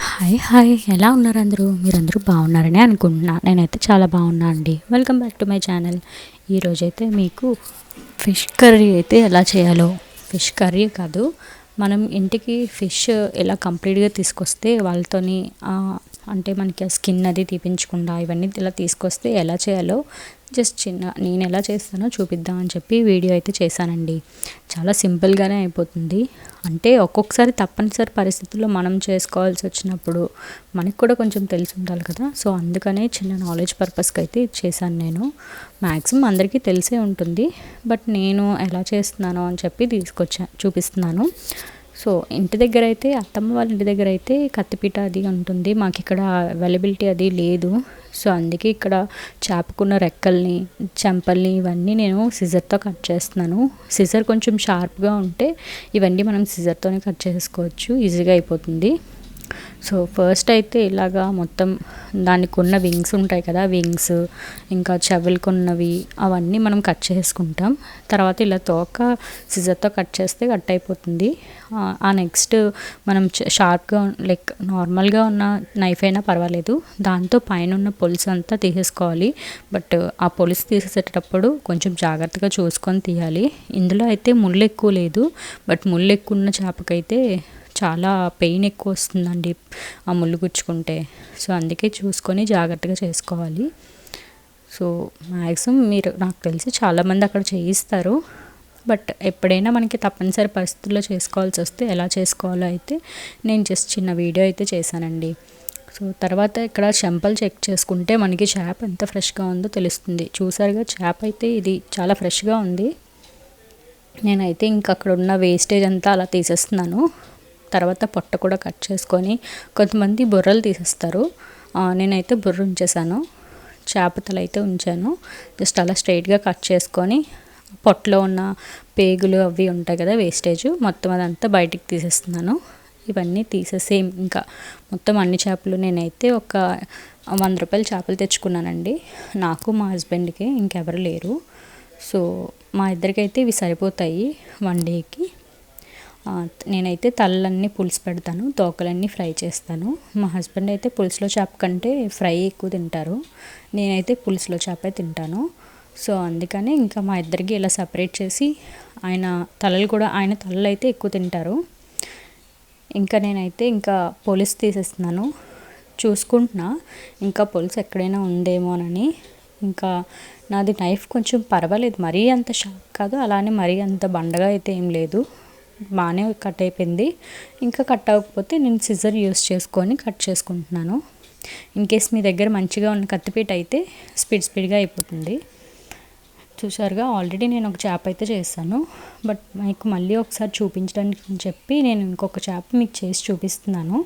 Hi hi. ఎలా ఉన్నారు అందరూ? మీరందరూ బాగున్నారని అనుకుంటున్నా. నేనైతే చాలా బాగున్నా అండి. Welcome back to my channel ఈరోజైతే మీకు ఫిష్ కర్రీ అయితే ఎలా చేయాలో. ఫిష్ కర్రీ కాదు. మనం ఇంటికి ఫిష్ ఎలా కంప్లీట్గా తీసుకొస్తే వాళ్ళతోని అంటే మనకి ఆ స్కిన్ అది తీపించకుండా ఇవన్నీ ఇలా తీసుకొస్తే ఎలా చేయాలో జస్ట్ చిన్న నేను ఎలా చేస్తానో చూపిద్దామని చెప్పి వీడియో అయితే చేశానండి. చాలా సింపుల్గానే అయిపోతుంది. అంటే ఒక్కొక్కసారి తప్పనిసరి పరిస్థితుల్లో మనం చేసుకోవాల్సి వచ్చినప్పుడు మనకి కూడా కొంచెం తెలిసి ఉండాలి కదా. సో అందుకనే చిన్న నాలెడ్జ్ పర్పస్కి అయితే ఇది చేశాను నేను. మ్యాక్సిమం అందరికీ తెలిసే ఉంటుంది. బట్ నేను ఎలా చేస్తున్నానో అని చెప్పి తీసుకొచ్చా చూపిస్తున్నాను. సో ఇంటి దగ్గర అయితే అత్తమ్మ వాళ్ళ ఇంటి దగ్గర అయితే కత్తిపీట అది ఉంటుంది. మాకు ఇక్కడ అవైలబిలిటీ అది లేదు. సో అందుకే ఇక్కడ చేపకున్న రెక్కల్ని చెంపల్ని ఇవన్నీ నేను సిజర్తో కట్ చేస్తున్నాను. సిజర్ కొంచెం షార్ప్గా ఉంటే ఇవన్నీ మనం సిజర్తోనే కట్ చేసుకోవచ్చు. ఈజీగా అయిపోతుంది. సో ఫస్ట్ అయితే ఇలాగా మొత్తం దానికి ఉన్న వింగ్స్ ఉంటాయి కదా వింగ్స్ ఇంకా చెవులకున్నవి అవన్నీ మనం కట్ చేసుకుంటాం. తర్వాత ఇలా తోక సిజర్తో కట్ చేస్తే కట్ అయిపోతుంది. ఆ- ఆ నెక్స్ట్ మనం షార్ప్గా లైక్ నార్మల్గా ఉన్న నైఫ్ అయినా పర్వాలేదు. దాంతో పైన ఉన్న పొలుసు అంతా తీసేసుకోవాలి. బట్ ఆ పొలుసు తీసేసేటప్పుడు కొంచెం జాగ్రత్తగా చూసుకొని తీయాలి. ఇందులో అయితే ముళ్ళు ఎక్కువ లేదు. బట్ ముళ్ళు ఎక్కువ ఉన్న చేపకైతే చాలా పెయిన్ ఎక్కువ వస్తుందండి ఆ ముళ్ళు గుచ్చుకుంటే. సో అందుకే చూసుకొని జాగ్రత్తగా చేసుకోవాలి. సో మ్యాక్సిమం మీరు నాకు తెలిసి చాలామంది అక్కడ చేయిస్తారు. బట్ ఎప్పుడైనా మనకి తప్పనిసరి పరిస్థితుల్లో చేసుకోవాల్సి వస్తే ఎలా చేసుకోవాలో అయితే నేను జస్ట్ చిన్న వీడియో అయితే చేశానండి. సో తర్వాత ఇక్కడ చెంపలు చెక్ చేసుకుంటే మనకి చేప ఎంత ఫ్రెష్గా ఉందో తెలుస్తుంది. చూసారుగా చేప అయితే ఇది చాలా ఫ్రెష్గా ఉంది. నేనైతే ఇంక అక్కడ ఉన్న వేస్టేజ్ అంతా అలా తీసేస్తున్నాను. తర్వాత పొట్ట కూడా కట్ చేసుకొని కొంతమంది బుర్రలు తీసేస్తారు. నేనైతే బుర్ర ఉంచేసాను చేపతలు అయితే ఉంచాను. జస్ట్ అలా స్ట్రైట్గా కట్ చేసుకొని పొట్టలో ఉన్న పేగులు అవి ఉంటాయి కదా వేస్టేజ్ మొత్తం అదంతా బయటికి తీసేస్తున్నాను. ఇవన్నీ తీసేసి ఇంకా మొత్తం అన్ని చేపలు నేనైతే ఒక వంద రూపాయల చేపలు తెచ్చుకున్నానండి. నాకు మా హస్బెండ్కి ఇంకెవరు లేరు. సో మా ఇద్దరికైతే ఇవి సరిపోతాయి వన్ డేకి. నేనైతే తలలన్నీ పులుసు పెడతాను తోకలన్నీ ఫ్రై చేస్తాను. మా హస్బెండ్ అయితే పులుసులో చేప కంటే ఫ్రై ఎక్కువ తింటారు. నేనైతే పులుసులో చేపే తింటాను. సో అందుకని ఇంకా మా ఇద్దరికి ఇలా సపరేట్ చేసి ఆయన తలలు కూడా ఆయన తలలు అయితే ఎక్కువ తింటారు. ఇంకా నేనైతే ఇంకా పొలుసు తీసేస్తున్నాను. చూసుకుంటున్నా ఇంకా పొలుసు ఎక్కడైనా ఉందేమోనని ఇంకా నాది నైఫ్ కొంచెం పర్వాలేదు మరీ అంత షార్ప్ కాదు అలానే మరీ అంత బండగా అయితే ఏం లేదు. బాగానే కట్ అయిపోయింది. ఇంకా కట్ అవ్వకపోతే నేను సిజర్ యూస్ చేసుకొని కట్ చేసుకుంటున్నాను. ఇన్ కేస్ మీ దగ్గర మంచిగా ఉన్న కత్తిపీట అయితే స్పీడ్ స్పీడ్గా అయిపోతుంది. చూసారుగా ఆల్రెడీ నేను ఒక చేప అయితే చేశాను. బట్ మీకు మళ్ళీ ఒకసారి చూపించడానికి అని చెప్పి నేను ఇంకొక చేప మీకు చేసి చూపిస్తున్నాను.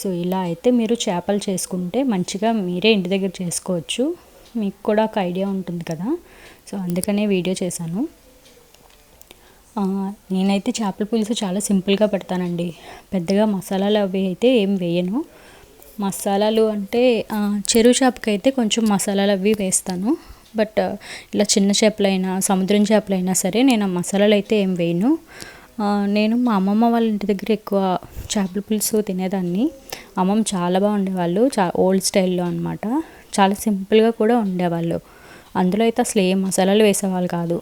సో ఇలా అయితే మీరు చేపలు చేసుకుంటే మంచిగా మీరే ఇంటి దగ్గర చేసుకోవచ్చు. మీకు కూడా ఒక ఐడియా ఉంటుంది కదా. సో అందుకనే వీడియో చేశాను. నేనైతే చేపల పులుసు చాలా సింపుల్గా పెడతానండి. పెద్దగా మసాలాలు అవి అయితే ఏం వేయను. మసాలాలు అంటే చెరువు చేపకి అయితే కొంచెం మసాలాలు అవి వేస్తాను. బట్ ఇలా చిన్న చేపలైనా సముద్రం చేపలైనా సరే నేను ఆ మసాలాలు అయితే ఏం వేయను. నేను మా అమ్మమ్మ వాళ్ళ ఇంటి దగ్గర ఎక్కువ చేపల పులుసు తినేదాన్ని. అమ్మమ్మ చాలా బాగుండేవాళ్ళు చా ఓల్డ్ స్టైల్లో అనమాట చాలా సింపుల్గా కూడా ఉండేవాళ్ళు. అందులో అయితే అసలు ఏ మసాలాలు వేసేవాళ్ళు కాదు.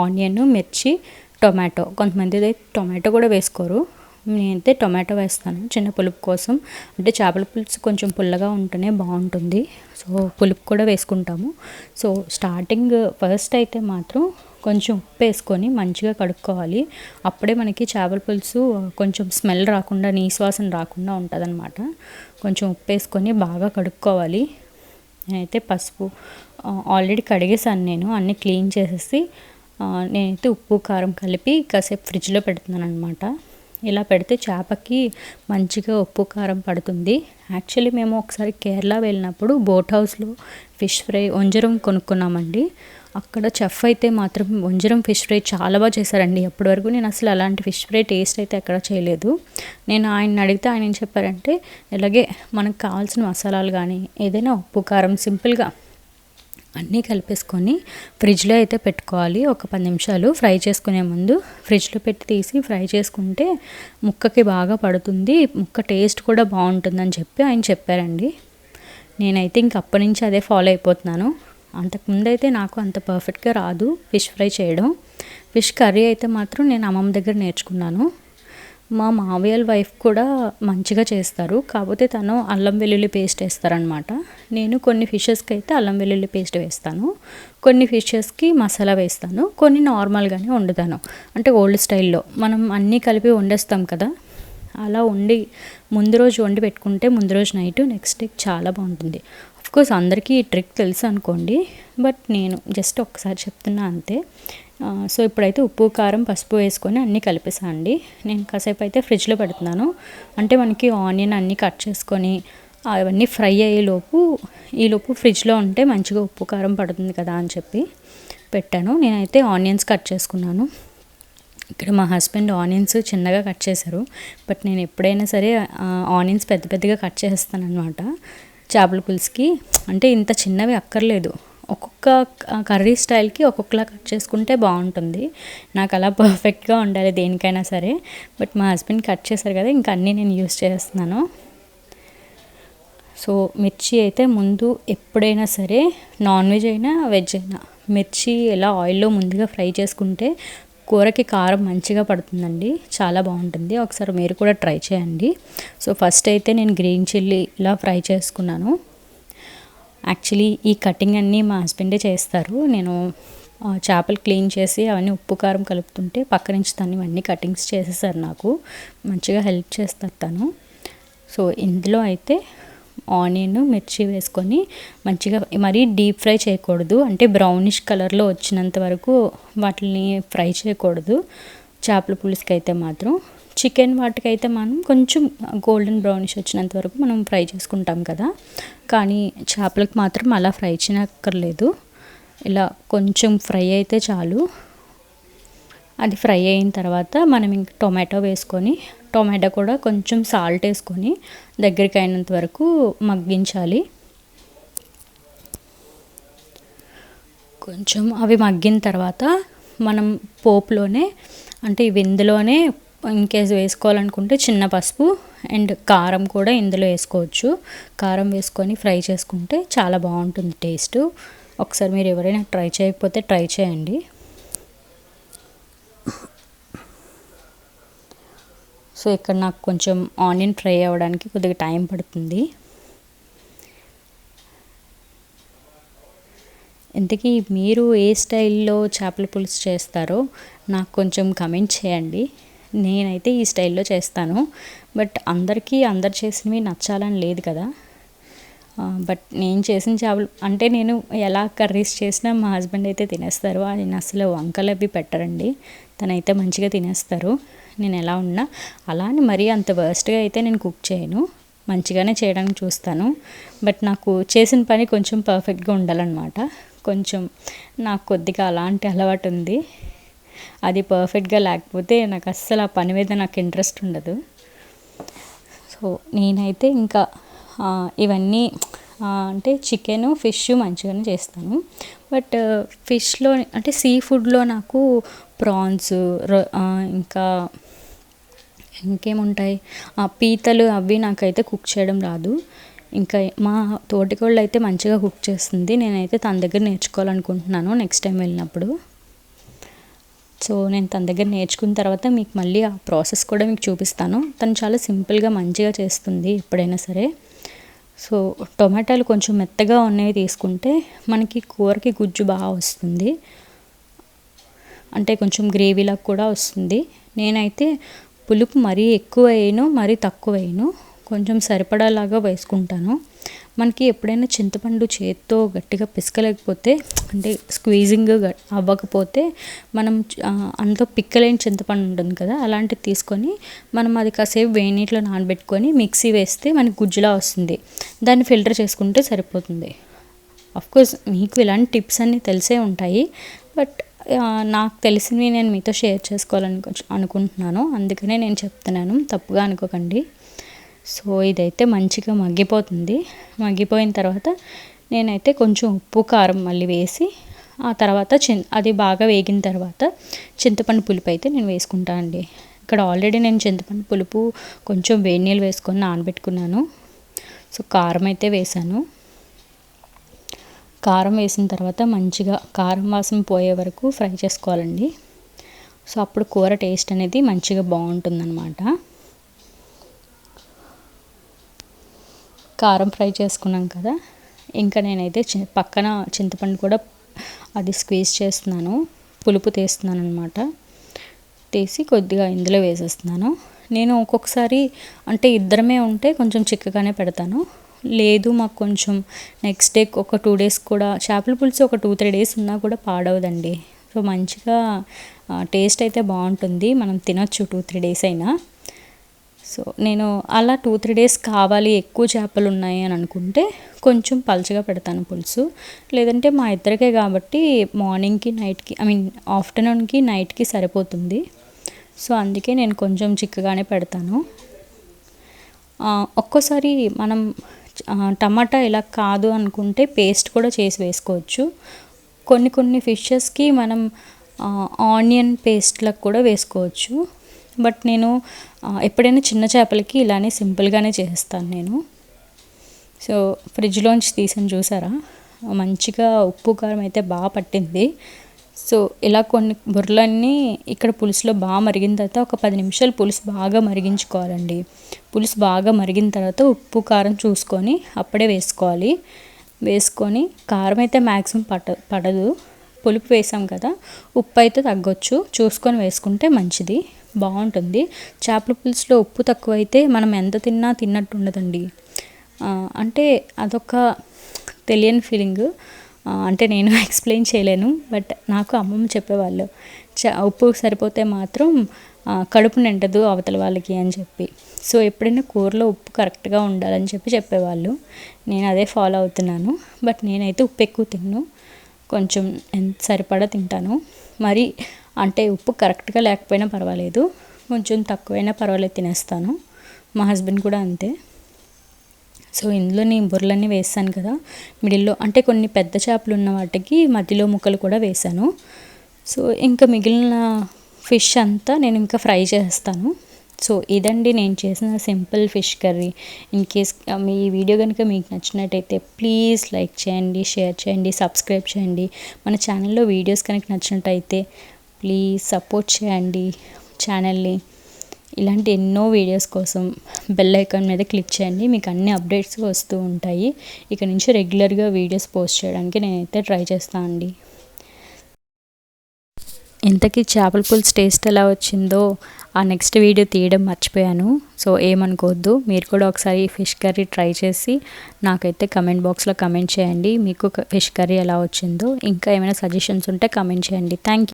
ఆనియన్ మిర్చి టొమాటో. కొంతమంది అయితే టొమాటో కూడా వేసుకోరు. నేనైతే టొమాటో వేస్తాను చిన్న పులుపు కోసం. అంటే చేపల పులుసు కొంచెం పుల్లగా ఉంటేనే బాగుంటుంది. సో పులుపు కూడా వేసుకుంటాము. సో స్టార్టింగ్ ఫస్ట్ అయితే మాత్రం కొంచెం ఉప్పు వేసుకొని మంచిగా కడుక్కోవాలి. అప్పుడే మనకి చేపల పులుసు కొంచెం స్మెల్ రాకుండా నీశ్వాసన రాకుండా ఉంటుంది కొంచెం ఉప్పు వేసుకొని బాగా కడుక్కోవాలి. నేనైతే పసుపు ఆల్రెడీ కడిగేసాను నేను. అన్నీ క్లీన్ చేసేసి నేనైతే ఉప్పు కారం కలిపి కాసేపు ఫ్రిడ్జ్లో పెడుతున్నాను అనమాట ఇలా పెడితే చేపకి మంచిగా ఉప్పు కారం పడుతుంది. యాక్చువల్లీ మేము ఒకసారి కేరళ వెళ్ళినప్పుడు బోట్ హౌస్లో ఫిష్ ఫ్రై వంజరం కొనుక్కున్నామండి. అక్కడ చెఫ్ అయితే మాత్రం వంజరం ఫిష్ ఫ్రై చాలా బాగా చేశారండి. అప్పటి వరకు నేను అసలు అలాంటి ఫిష్ ఫ్రై టేస్ట్ అయితే ఎక్కడ చేయలేదు. నేను ఆయన అడిగితే ఆయన ఏం చెప్పారంటే ఇలాగే మనకు కావాల్సిన మసాలాలు కానీ ఏదైనా ఉప్పు కారం సింపుల్గా అన్నీ కలిపేసుకొని ఫ్రిడ్జ్లో అయితే పెట్టుకోవాలి. ఒక పది నిమిషాలు ఫ్రై చేసుకునే ముందు ఫ్రిడ్జ్లో పెట్టి తీసి ఫ్రై చేసుకుంటే ముక్కకి బాగా పడుతుంది. ముక్క టేస్ట్ కూడా బాగుంటుందని చెప్పి ఆయన చెప్పారండి. నేనైతే ఇంక అప్పటి నుంచి అదే ఫాలో అయిపోతున్నాను. అంతకుముందు అయితే నాకు అంత పర్ఫెక్ట్గా రాదు ఫిష్ ఫ్రై చేయడం. ఫిష్ కర్రీ అయితే మాత్రం నేను అమ్మమ్మ దగ్గర నేర్చుకున్నాను. మా మావయ్యల వైఫ్ కూడా మంచిగా చేస్తారు. కాకపోతే తను అల్లం వెల్లుల్లి పేస్ట్ వేస్తారనమాట నేను కొన్ని ఫిషెస్కి అయితే అల్లం వెల్లుల్లి పేస్ట్ వేస్తాను. కొన్ని ఫిషెస్కి మసాలా వేస్తాను. కొన్ని నార్మల్గానే వండుతాను. అంటే ఓల్డ్ స్టైల్లో మనం అన్నీ కలిపి వండేస్తాం కదా. అలా వండి ముందు రోజు వండి పెట్టుకుంటే ముందు రోజు నైట్ నెక్స్ట్ డే చాలా బాగుంటుంది. కోర్స్ అందరికీ ఈ ట్రిక్ తెలుసు అనుకోండి. బట్ నేను జస్ట్ ఒకసారి చెప్తున్నా అంతే. సో ఇప్పుడైతే ఉప్పు కారం పసుపు వేసుకొని అన్నీ కలిపేసా అండి. నేను కాసేపు అయితే ఫ్రిడ్జ్లో పెడుతున్నాను. అంటే మనకి ఆనియన్ అన్నీ కట్ చేసుకొని అవన్నీ ఫ్రై అయ్యేలోపు ఈలోపు ఫ్రిడ్జ్లో ఉంటే మంచిగా ఉప్పు కారం పడుతుంది కదా అని చెప్పి పెట్టాను. నేనైతే ఆనియన్స్ కట్ చేసుకున్నాను. ఇక్కడ మా హస్బెండ్ ఆనియన్స్ చిన్నగా కట్ చేశారు. బట్ నేను ఎప్పుడైనా సరే ఆనియన్స్ పెద్ద పెద్దగా కట్ చేస్తాను అనమాట చేపల పులుసుకి. అంటే ఇంత చిన్నవి అక్కర్లేదు. ఒక్కొక్క కర్రీ స్టైల్కి ఒక్కొక్కలా కట్ చేసుకుంటే బాగుంటుంది. నాకు అలా పర్ఫెక్ట్గా ఉండాలి దేనికైనా సరే. బట్ మా హస్బెండ్ కట్ చేశారు కదా ఇంకా అన్నీ నేను యూస్ చేస్తున్నాను. సో మిర్చి అయితే ముందు ఎప్పుడైనా సరే నాన్ వెజ్ అయినా వెజ్ అయినా మిర్చి ఎలా ఆయిల్లో ముందుగా ఫ్రై చేసుకుంటే కూరకి కారం మంచిగా పడుతుందండి. చాలా బాగుంటుంది. ఒకసారి మీరు కూడా ట్రై చేయండి. సో ఫస్ట్ అయితే నేను గ్రీన్ చిల్లీ ఇలా ఫ్రై చేసుకున్నాను. యాక్చువల్లీ ఈ కటింగ్ అన్నీ మా హస్బెండే చేస్తారు. నేను చేపలు క్లీన్ చేసి అవన్నీ ఉప్పు కారం కలుపుతుంటే పక్క నుంచి తను ఇవన్నీ కటింగ్స్ చేసేసారు నాకు. మంచిగా హెల్ప్ చేస్తారు తను. సో ఇందులో అయితే ఆనియన్ మిర్చి వేసుకొని మంచిగా మరీ డీప్ ఫ్రై చేయకూడదు. అంటే బ్రౌనిష్ కలర్లో వచ్చినంత వరకు వాటిని ఫ్రై చేయకూడదు. చేపల పులుసుకి అయితే మాత్రం. చికెన్ వాటికైతే మనం కొంచెం గోల్డెన్ బ్రౌనిష్ వచ్చినంత వరకు మనం ఫ్రై చేసుకుంటాం కదా. కానీ చేపలకు మాత్రం అలా ఫ్రై చేయక్కర్లేదు ఇలా కొంచెం ఫ్రై అయితే చాలు. అది ఫ్రై అయిన తర్వాత మనం ఇంక టొమాటో వేసుకొని టొమాటో కూడా కొంచెం సాల్ట్ వేసుకొని దగ్గరికి అయినంత వరకు మగ్గించాలి. కొంచెం అవి మగ్గిన తర్వాత మనం పోపులోనే అంటే విందులోనే ఇన్ ఇన్కేస్ వేసుకోవాలనుకుంటే చిన్న పసుపు అండ్ కారం కూడా ఇందులో వేసుకోవచ్చు. కారం వేసుకొని ఫ్రై చేసుకుంటే చాలా బాగుంటుంది టేస్ట్. ఒకసారి మీరు ఎవరైనా ట్రై చేయకపోతే ట్రై చేయండి. సో ఇక్కడ నాకు కొంచెం ఆనియన్ ఫ్రై అవ్వడానికి కొద్దిగా టైం పడుతుంది. ఇంతకీ మీరు ఏ స్టైల్లో చేపల పులుసు చేస్తారో నాకు కొంచెం కమెంట్ చేయండి. నేనైతే ఈ స్టైల్లో చేస్తాను. బట్ అందరికీ అందరు చేసినవి నచ్చాలని లేదు కదా. బట్ నేను చేసిన చేపలు అంటే నేను ఎలా కర్రీస్ చేసినా మా హస్బెండ్ అయితే తినేస్తారు. ఆయన అసలు వంకలు అవి పెట్టరండి. తనైతే మంచిగా తినేస్తారు. నేను ఎలా ఉన్నా అలా అని మరీ అంత వర్స్ట్గా అయితే నేను కుక్ చేయను. మంచిగానే చేయడానికి చూస్తాను. బట్ నాకు చేసిన పని కొంచెం పర్ఫెక్ట్గా ఉండాలన్నమాట. కొంచెం నాకు కొద్దిగా అలాంటి అలవాటు ఉంది. అది పర్ఫెక్ట్గా లేకపోతే నాకు అస్సలు ఆ పని మీద నాకు ఇంట్రెస్ట్ ఉండదు. సో నేనైతే ఇంకా ఇవన్నీ అంటే చికెను ఫిష్ మంచిగానే చేస్తాను. బట్ ఫిష్లో అంటే సీ ఫుడ్లో నాకు ప్రాన్స్ ఇంకా ఇంకేముంటాయి? ఆ పీతలు అవి నాకైతే కుక్ చేయడం రాదు. ఇంకా మా తోటికోళ్ళు అయితే మంచిగా కుక్ చేస్తుంది. నేనైతే తన దగ్గర నేర్చుకోవాలనుకుంటున్నాను నెక్స్ట్ టైం వెళ్ళినప్పుడు. సో నేను తన దగ్గర నేర్చుకున్న తర్వాత మీకు మళ్ళీ ఆ ప్రాసెస్ కూడా మీకు చూపిస్తాను. తను చాలా సింపుల్గా మంచిగా చేస్తుంది ఎప్పుడైనా సరే. సో టొమాటోలు కొంచెం మెత్తగా ఉన్నవి తీసుకుంటే మనకి కూరకి గుజ్జు బాగా వస్తుంది. అంటే కొంచెం గ్రేవీలా కూడా వస్తుంది. నేనైతే పులుపు మరీ ఎక్కువ వేయను మరీ తక్కువ వేయను. కొంచెం సరిపడాలాగా వేసుకుంటాను. మనకి ఎప్పుడైనా చింతపండు చేత్తో గట్టిగా పిసకలేకపోతే అంటే స్క్వీజింగ్ అవ్వకపోతే మనం అంత పిక్కలేని చింతపండు ఉంటుంది కదా అలాంటిది తీసుకొని మనం అది కాసేపు వేడి నీటిలో నానబెట్టుకొని మిక్సీ వేస్తే మనకి గుజ్జులా వస్తుంది. దాన్ని ఫిల్టర్ చేసుకుంటే సరిపోతుంది. కోర్స్ మీకు ఇలాంటి టిప్స్ అన్నీ తెలిసే ఉంటాయి బట్ నాకు తెలిసినవి నేను మీతో షేర్ చేసుకోవాలని అనుకుంటున్నాను. అందుకనే నేను చెప్తున్నాను తప్పుగా అనుకోకండి. సో ఇదైతే మంచిగా మగ్గిపోతుంది. మగ్గిపోయిన తర్వాత నేనైతే కొంచెం ఉప్పు కారం మళ్ళీ వేసి ఆ తర్వాత చి అది బాగా వేగిన తర్వాత చింతపండు పులుపు అయితే నేను వేసుకుంటాను అండి. ఇక్కడ ఆల్రెడీ నేను చింతపండు పులుపు కొంచెం వేడి నీళ్ళు వేసుకొని నానబెట్టుకున్నాను. సో కారం అయితే వేసాను. కారం వేసిన తర్వాత మంచిగా కారం వాసన పోయే వరకు ఫ్రై చేసుకోవాలండి. సో అప్పుడు కూర టేస్ట్ అనేది మంచిగా బాగుంటుందన్నమాట. కారం ఫ్రై చేసుకున్నాం కదా. ఇంకా నేనైతే పక్కన చింతపండు కూడా అది స్క్వీజ్ చేస్తున్నాను. పులుపు తీస్తున్నాను అనమాట తీసి కొద్దిగా ఇందులో వేసేస్తున్నాను. నేను ఒక్కొక్కసారి అంటే ఇద్దరమే ఉంటే కొంచెం చిక్కగానే పెడతాను. లేదు మాకు కొంచెం నెక్స్ట్ డే ఒక టూ డేస్ కూడా చేపల పులుసు ఒక టూ త్రీ డేస్ ఉన్నా కూడా పాడవదండి. సో మంచిగా టేస్ట్ అయితే బాగుంటుంది. మనం తినొచ్చు టూ త్రీ డేస్ అయినా. సో నేను అలా టూ త్రీ డేస్ కావాలి ఎక్కువ చేపలు ఉన్నాయి అని అనుకుంటే కొంచెం పలచగా పెడతాను పులుసు. లేదంటే మా ఇద్దరికే కాబట్టి మార్నింగ్కి నైట్కి ఐ మీన్ ఆఫ్టర్నూన్కి నైట్కి సరిపోతుంది. సో అందుకే నేను కొంచెం చిక్కగానే పెడతాను. ఒక్కోసారి మనం టమాటా ఇలా కాదు అనుకుంటే పేస్ట్ కూడా చేసి వేసుకోవచ్చు. కొన్ని కొన్ని ఫిషెస్కి మనం ఆనియన్ పేస్ట్లకు కూడా వేసుకోవచ్చు. బట్ నేను ఎప్పుడైనా చిన్న చేపలకి ఇలానే సింపుల్గానే చేస్తాను నేను. సో ఫ్రిడ్జ్లోంచి తీసాను చూసారా? మంచిగా ఉప్పు కారం అయితే బాగా పట్టింది. సో ఇలా కొన్ని బుర్రలన్నీ ఇక్కడ పులుసులో బాగా మరిగిన తర్వాత ఒక పది నిమిషాలు పులుసు బాగా మరిగించుకోవాలండి. పులుసు బాగా మరిగిన తర్వాత ఉప్పు కారం చూసుకొని అప్పుడే వేసుకోవాలి. వేసుకొని కారం అయితే మ్యాక్సిమం పట పడదు. పులుపు వేసాం కదా ఉప్పు అయితే తగ్గొచ్చు. చూసుకొని వేసుకుంటే మంచిది. బాగుంటుంది. చేపల పులుసులో ఉప్పు తక్కువైతే మనం ఎంత తిన్నా తిన్నట్టు ఉండదండి అంటే అదొక తెలియని ఫీలింగ్ అంటే నేను ఎక్స్ప్లెయిన్ చేయలేను బట్ నాకు అమ్మమ్మ చెప్పేవాళ్ళు చ ఉప్పు సరిపోతే మాత్రం కడుపు నిండదు అవతల వాళ్ళకి అని చెప్పి. సో ఎప్పుడైనా కూరలో ఉప్పు కరెక్ట్గా ఉండాలని చెప్పి చెప్పేవాళ్ళు. నేను అదే ఫాలో అవుతున్నాను బట్ నేనైతే ఉప్పు ఎక్కువ తిన్ను. కొంచెం ఎంత సరిపడా తింటాను. మరి అంటే ఉప్పు కరెక్ట్గా లేకపోయినా పర్వాలేదు. కొంచెం తక్కువైనా పర్వాలేదు తినేస్తాను. మా హస్బెండ్ కూడా అంతే. సో ఇందులో నేను బుర్రలన్నీ వేసాను కదా. మిడిల్లో అంటే కొన్ని పెద్ద చేపలు ఉన్న వాటికి మధ్యలో ముక్కలు కూడా వేసాను సో ఇంకా మిగిలిన ఫిష్ అంతా నేను ఇంకా ఫ్రై చేస్తాను. సో ఇదండి నేను చేసిన simple fish curry. In case me video కనుక మీకు నచ్చినట్టయితే ప్లీజ్ లైక్ చేయండి షేర్ చేయండి సబ్స్క్రైబ్ చేయండి. మన ఛానల్లో వీడియోస్ కనుక నచ్చినట్టయితే ప్లీజ్ సపోర్ట్ చేయండి ఛానల్ని ఇలాంటి ఎన్నో వీడియోస్ కోసం బెల్ ఐకాన్ మీద క్లిక్ చేయండి. మీకు అన్ని అప్డేట్స్ వస్తూ ఉంటాయి. ఇక నుంచి రెగ్యులర్గా వీడియోస్ పోస్ట్ చేయడానికి నేనైతే ట్రై చేస్తాను అండి. ఇంతకీ చేపల పులుసు టేస్ట్ ఎలా వచ్చిందో ఆ నెక్స్ట్ వీడియో తీయడం మర్చిపోయాను. సో ఏమనుకోవద్దు. మీరు కూడా ఒకసారి ఫిష్ కర్రీ ట్రై చేసి నాకైతే కమెంట్ బాక్స్లో కమెంట్ చేయండి. మీకు ఫిష్ కర్రీ ఎలా వచ్చిందో. ఇంకా ఏమైనా సజెషన్స్ ఉంటే కమెంట్ చేయండి. థ్యాంక్